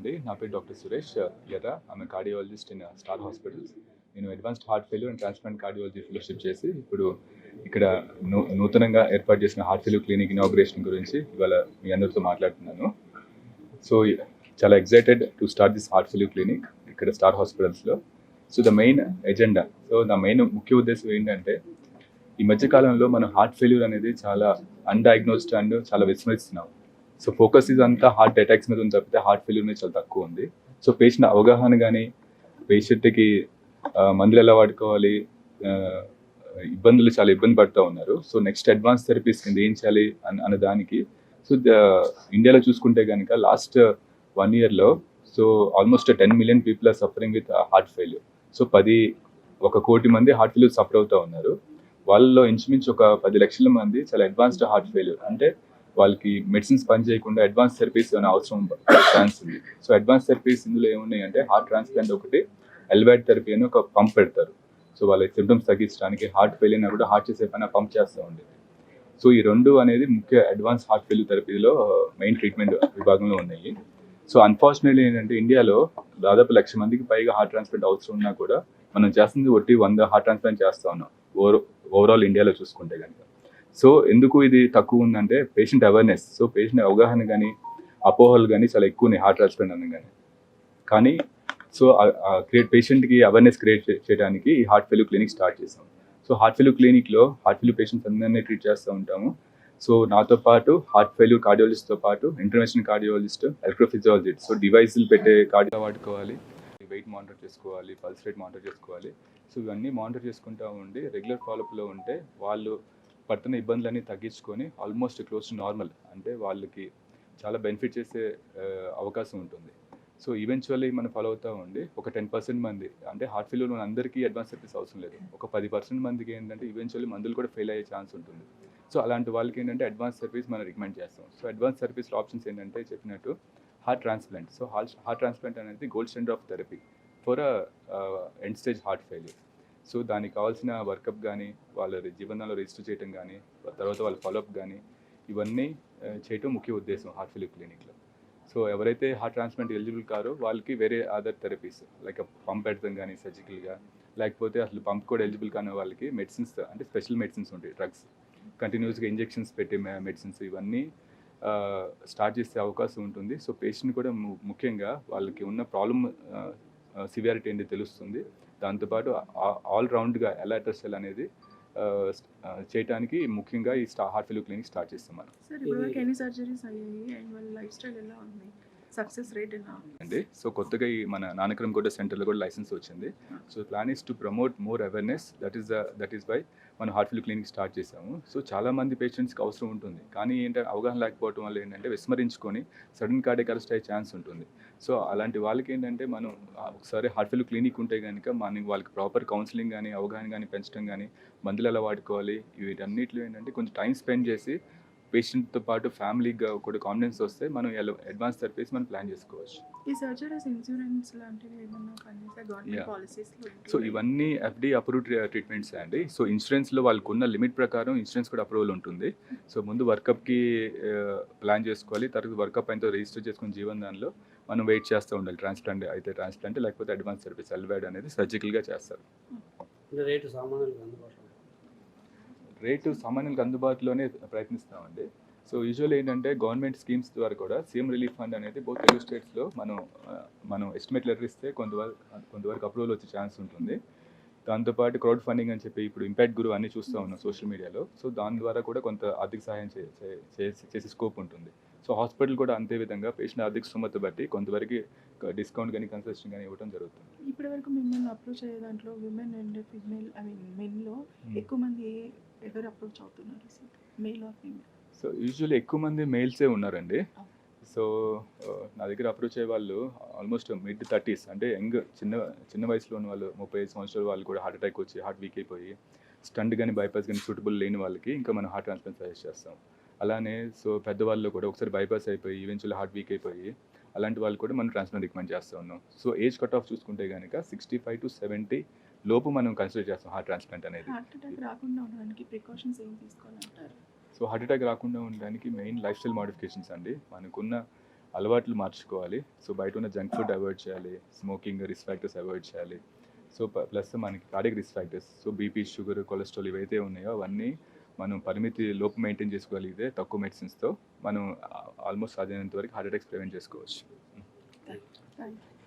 అండి. నా పేరు డాక్టర్ సురేష్. ఎర్రా ఆమె కార్డియాలజిస్ట్ ఇన్ స్టార్ హాస్పిటల్స్ నేను advanced heart failure and transplant cardiology fellowship చేసి ఇప్పుడు ఇక్కడ నూ నూతనంగా ఏర్పాటు చేసిన హార్ట్ ఫెయిల్యూర్ క్లినిక్ ఇనాగ్రేషన్ గురించి ఇవాళ మీ అందరితో మాట్లాడుతున్నాను. సో చాలా excited to start this heart failure clinic ఇక్కడ స్టార్ హాస్పిటల్స్లో so the main agenda so నా మెయిన్ ముఖ్య ఉద్దేశం ఏంటంటే ఈ మధ్య కాలంలో హార్ట్ ఫెయిల్యూర్ అనేది చాలా అన్డయాగ్నోస్డ్ అండ్ చాలా విస్మరిస్తున్నాం. సో ఫోకస్ ఇది అంతా హార్ట్ అటాక్స్ మీద ఉంది తప్పితే హార్ట్ ఫెయిల్యూర్ మీద చాలా తక్కువ ఉంది. సో పేషెంట్ అవగాహన కానీ పేషెంట్కి మందులు ఎలా వాడుకోవాలి ఇబ్బందులు చాలా ఇబ్బంది పడుతూ ఉన్నారు. సో నెక్స్ట్ అడ్వాన్స్ థెరపీస్ కింద ఏం చేయాలి అని అన్న దానికి సో ఇండియాలో చూసుకుంటే కనుక లాస్ట్ వన్ ఇయర్లో so almost ten million people are suffering with heart failure so పది ఒక కోటి మంది హార్ట్ ఫెయిల్యూర్ సఫర్ అవుతూ ఉన్నారు. వాళ్ళలో ఇంచుమించు ఒక పది లక్షల మంది చాలా అడ్వాన్స్డ్ హార్ట్ ఫెయిల్యూర్ అంటే వాళ్ళకి మెడిసిన్స్ పని చేయకుండా అడ్వాన్స్ థెరపీస్ ఏమైనా అవసరం ఛాన్స్ ఉంది. సో అడ్వాన్స్ థెరపీస్ ఇందులో ఏమున్నాయి అంటే హార్ట్ ట్రాన్స్ప్లాంట్ ఒకటి ఎల్వాడ్ థెరపీ అని ఒక పంప్ పెడతారు. సో వాళ్ళ సిమ్టమ్స్ తగ్గించడానికి హార్ట్ ఫెయిల్ అయినా కూడా హార్ట్ చేసే పైన పంప్ చేస్తూ ఉండేది సో ఈ రెండు అనేది ముఖ్య అడ్వాన్స్ హార్ట్ ఫెయిల్ థెరపీలో మెయిన్ ట్రీట్మెంట్ విభాగంలో ఉన్నాయి. సో అన్ఫార్చునేట్లీ ఏంటంటే ఇండియాలో దాదాపు లక్ష మందికి పైగా హార్ట్ ట్రాన్స్ప్లాంట్ అవసరం ఉన్నా కూడా మనం చేస్తుంది ఒట్టి వంద హార్ట్ ట్రాన్స్ప్లాంట్ చేస్తా ఉన్నాం. ఓవర్ ఓవరాల్ ఇండియాలో చూసుకుంటే కనుక. సో ఎందుకు ఇది తక్కువ ఉందంటే పేషెంట్ అవేర్నెస్ సో పేషెంట్ అవగాహన కానీ అపోహలు కానీ చాలా ఎక్కువ ఉన్నాయి హార్ట్ ట్రాన్స్ప్లాంట్ అన్న కానీ కానీ సో క్రియేట్ పేషెంట్కి అవేర్నెస్ క్రియేట్ చేయడానికి ఈ హార్ట్ ఫెయిల్యూర్ క్లినిక్ స్టార్ట్ చేసాం. సో హార్ట్ ఫెయిల్యూర్ క్లినిక్లో హార్ట్ ఫెయిల్యూర్ పేషెంట్స్ అందరినీ ట్రీట్ చేస్తూ ఉంటాము. సో నాతో పాటు హార్ట్ ఫెయిల్యూర్ కార్డియాలజిస్ట్తో పాటు ఇంటర్నేషనల్ కార్డియాలజిస్ట్ ఎలక్ట్రోఫిజియాలజిస్ట్ సో డివైసులు పెట్టే కార్డియో వాడుకోవాలి వెయిట్ మానిటర్ చేసుకోవాలి పల్స్ రేట్ మానిటర్ చేసుకోవాలి. సో ఇవన్నీ మానిటర్ చేసుకుంటూ ఉండి రెగ్యులర్ ఫాలోఅప్లో ఉంటే వాళ్ళు పడుతున్న ఇబ్బందులన్నీ తగ్గించుకొని ఆల్మోస్ట్ క్లోజ్ టు నార్మల్ అంటే వాళ్ళకి చాలా బెనిఫిట్ చేసే అవకాశం ఉంటుంది. సో ఈవెన్చువల్లీ మనం ఫాలో అవుతూ ఉండి ఒక టెన్ పర్సెంట్ మంది అంటే హార్ట్ ఫెయిల్యూర్ మన అందరికీ అడ్వాన్స్ సర్వీస్ అవసరం లేదు. ఒక పది పర్సెంట్ మందికి ఏంటంటే ఈవెన్చువల్లీ మందులు కూడా ఫెయిల్ అయ్యే ఛాన్స్ ఉంటుంది. సో అలాంటి వాళ్ళకి ఏంటంటే అడ్వాన్స్ సర్వీస్ మనం రికమెండ్ చేస్తాం. సో అడ్వాన్స్ సర్వీస్ ఆప్షన్స్ ఏంటంటే చెప్పినట్టు heart transplant so heart heart transplant అనేది gold standard of therapy for end stage heart failure so దానికి కావాల్సిన వర్కప్ కానీ వాళ్ళ జీవనంలో రిజిస్టర్ చేయటం కానీ తర్వాత వాళ్ళ ఫాలోఅప్ కానీ ఇవన్నీ చేయటం ముఖ్య ఉద్దేశం హార్ట్ ఫెయిల్యూర్ క్లినిక్లో. సో ఎవరైతే హార్ట్ ట్రాన్స్ప్లాంట్ ఎలిజిబుల్ కారో వాళ్ళకి వేరే అదర్ థెరపీస్ లైక్ పంప్ పెడతాం కానీ సర్జికల్గా లేకపోతే అసలు పంప్ కూడా ఎలిజిబుల్ కాని వాళ్ళకి మెడిసిన్స్ అంటే స్పెషల్ మెడిసిన్స్ ఉంటాయి డ్రగ్స్. కంటిన్యూస్గా ఇంజెక్షన్స్ పెట్టే మెడిసిన్స్ ఇవన్నీ స్టార్ట్ చేసే అవకాశం ఉంటుంది. సో పేషెంట్ కూడా ము- ముఖ్యంగా వాళ్ళకి ఉన్న ప్రాబ్లమ్ సివియారిటీ ఏంటి తెలుస్తుంది. దాంతోపాటు ఆల్ రౌండ్గా ఎలా అడ్రస్ చేయాలి అనేది ఆ, ఆ, చేయడానికి ముఖ్యంగా ఈ స్టా హార్ట్ ఫెయిల్యూర్ క్లినిక్ స్టార్ట్ చేస్తాం మనం. సక్సెస్ రేట్ అండి సో కొత్తగా ఈ మన నానక్రమ్ కూడా సెంటర్లో కూడా లైసెన్స్ వచ్చింది. So plan is to promote more awareness that is the that is why మనం హార్ట్ ఫిల్ క్లినిక్ స్టార్ట్ చేసాము సో చాలా మంది పేషెంట్స్కి అవసరం ఉంటుంది. కానీ ఏంటంటే అవగాహన లేకపోవడం వల్ల ఏంటంటే విస్మరించుకొని సడన్ కార్డియక్ అరెస్ట్ అయ్యే ఛాన్స్ ఉంటుంది. సో అలాంటి వాళ్ళకి ఏంటంటే మనం ఒకసారి హార్ట్ ఫిల్ క్లినిక్ ఉంటే కనుక మనం వాళ్ళకి ప్రాపర్ కౌన్సిలింగ్ కానీ అవగాహన కానీ పెంచడం కానీ మందులు ఎలా వాడుకోవాలి వీటన్నిటిలో ఏంటంటే కొంచెం టైం స్పెండ్ చేసి పేషెంట్తో పాటు ఫ్యామిలీగా కూడా కాన్ఫిడెన్స్ వస్తే మనం అడ్వాన్స్ థెరపీస్ మనం ప్లాన్ చేసుకోవచ్చు. ఈ సర్జరీస్ ఇన్సూరెన్స్ లాంటివి గవర్నమెంట్. పాలసీస్లో సో ఇవన్నీ ఎఫ్డి అప్రూవ్ ట్రీట్మెంట్స్ అండి. సో ఇన్సూరెన్స్లో వాళ్ళకు ఉన్న లిమిట్ ప్రకారం ఇన్సూరెన్స్ కూడా అప్రూవల్ ఉంటుంది. సో ముందు వర్కప్కి ప్లాన్ చేసుకోవాలి. తర్వాత వర్కప్ అయిన రిజిస్టర్ చేసుకున్న జీవన్ దానిలో మనం వెయిట్ చేస్తూ ఉండాలి. ట్రాన్స్ప్లాంట్ అయితే ట్రాన్స్ప్లాంట్ లేకపోతే అడ్వాన్స్ సర్వీస్ ఎల్వాడ్ అనేది సర్జికల్గా చేస్తారు. రేటు సామాన్యులకు అందుబాటులో రేటు సామాన్యులకు అందుబాటులోనే ప్రయత్నిస్తామండి. సో యూజువల్ ఏంటంటే గవర్నమెంట్ స్కీమ్స్ ద్వారా కూడా సీఎం రిలీఫ్ ఫండ్ అనేది బోత్ తెలుగు స్టేట్స్లో మనం మనం ఎస్టిమేట్ లెటర్ ఇస్తే కొంతవరకు కొంతవరకు అప్రూవల్ వచ్చే ఛాన్స్ ఉంటుంది. దాంతోపాటు క్రౌడ్ ఫండింగ్ అని చెప్పి ఇప్పుడు ఇంపాక్ట్ గురు అన్ని చూస్తూ ఉన్నాం సోషల్ మీడియాలో సో దాని ద్వారా కూడా కొంత ఆర్థిక సహాయం చేసే స్కోప్ ఉంటుంది. సో హాస్పిటల్ కూడా అంతే విధంగా పేషెంట్ ఆర్థిక స్తోమత బట్టి కొంతవరకు డిస్కౌంట్ కానీ కన్సెషన్ కానీ ఇవ్వడం జరుగుతుంది. ఇప్పటి వరకు మిమ్మల్ని అప్రోచ్ అయ్యే దాంట్లో women and female I mean మెన్లో ఎక్కువ మంది ఎవరు అప్రోచ్ అవుతున్నారు male or female so usually ఎక్కువ మంది మేల్సే ఉన్నారండి. సో ఆ, నా దగ్గర అప్రోచ్ అయ్యే వాళ్ళు ఆల్మోస్ట్ మిడ్ థర్టీస్ అంటే యంగ్ చిన్న చిన్న వయసులో ఉన్న వాళ్ళు ముప్పై ఐదు సంవత్సరాల వాళ్ళు కూడా హార్ట్ అటాక్ వచ్చి హార్ట్ వీక్ అయిపోయి స్టంట్ కానీ బైపాస్ కానీ సూటబుల్ లేని వాళ్ళకి ఇంకా మనం హార్ట్ ట్రాన్స్ప్లాంట్ సజెస్ట్ చేస్తాం. అలానే సో పెద్దవాళ్ళు కూడా ఒకసారి బైపాస్ అయిపోయి ఈవెన్చువల్ హార్ట్ వీక్ అయిపోయి అలాంటి వాళ్ళు కూడా మనం ట్రాన్స్ప్లాంట్ రికమెండ్ చేస్తూ ఉన్నాం. సో ఏజ్ కట్ ఆఫ్ చూసుకుంటే కనుక సిక్స్టీ ఫైవ్ టు సెవెంటీ లోపు మనం కన్సిడర్ చేస్తాం హార్ట్ ట్రాన్స్ప్లాంట్ అనేది. హార్ట్ అటాక్ రాకుండా ఉండడానికి ప్రికాషన్స్ ఏం తీసుకోవాలంటారు? సో హార్ట్ అటాక్ రాకుండా ఉండడానికి మెయిన్ లైఫ్ స్టైల్ మాడిఫికేషన్స్ అండి. మనకున్న అలవాట్లు మార్చుకోవాలి. సో బయట ఉన్న జంక్ ఫుడ్ అవాయిడ్ చేయాలి. స్మోకింగ్ రిస్క్ ఫ్యాక్టర్స్ అవాయిడ్ చేయాలి. సో ప్లస్ మనకి cardiac risk factors so BP sugar cholesterol ఇవైతే ఉన్నాయో అవన్నీ మనం పరిమితి లోపు మెయింటైన్ చేసుకోగలిగితే తక్కువ మెడిసిన్స్తో మనం ఆల్మోస్ట్ సాధ్యమైనంత వరకు హార్ట్ అటాక్స్ ప్రివెంట్ చేసుకోవచ్చు. Thank you